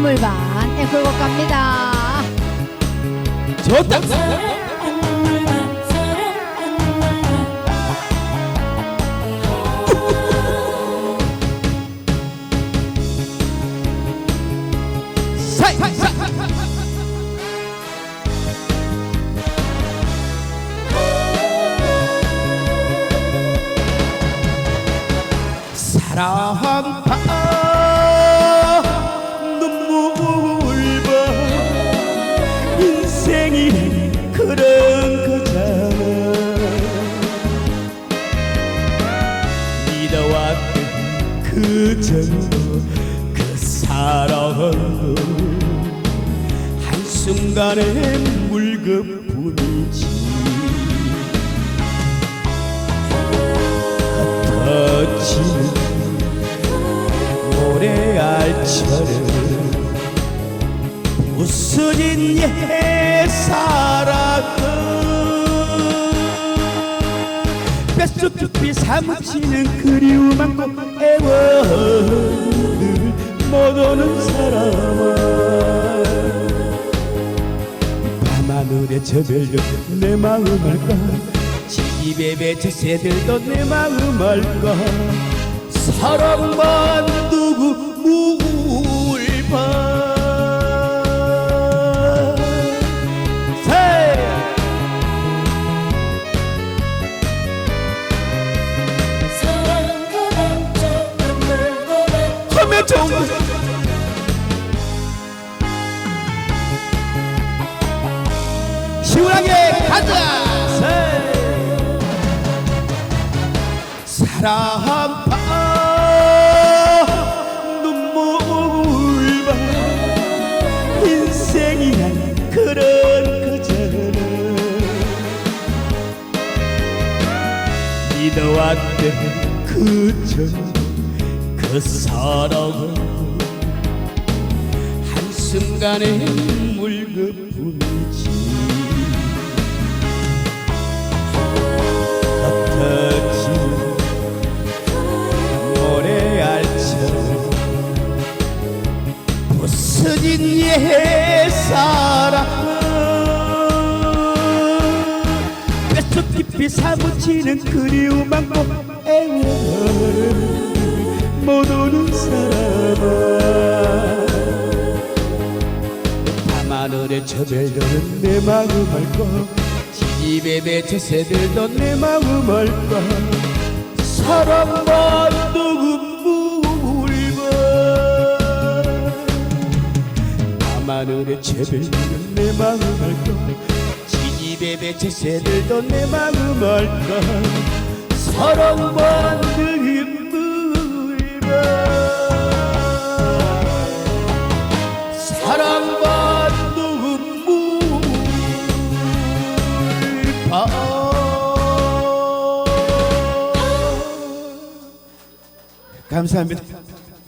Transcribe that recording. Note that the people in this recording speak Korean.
눈물반 앵콜곡 갑니다. 좋다. 사이. 사랑파 믿어왔던 그 정도 그 사랑은 한순간의 물건뿐이지. 흩어지는 모래알처럼 부서진 옛 사랑 깊이 사무치는 그리움 안고 애원을 못 오는 사람아 밤하늘에 저별도 내 마음 알까 지기배배 저 새들도 내 마음 알까 사랑만 두고 좋은 거. 시원하게 가자. 사랑바 눈물바 인생이란 그런 거잖아 믿어왔던 그저 그 사랑은 한순간의 물건뿐이지. 흩어지는 모래알처럼 부서진 옛사랑 뼛속 깊이 사무치는 그리움 안고 애원을 못 오는 사람아. 밤하늘에 저별도는 내 마음 알까 지지배배 저 새들도 내 마음 알까 사랑만 누군물봐 밤하늘에 저별도는 내 마음 알까 지지배배 저 새들도 내 마음 알까 사랑만 사랑받는 물바 감사합니다.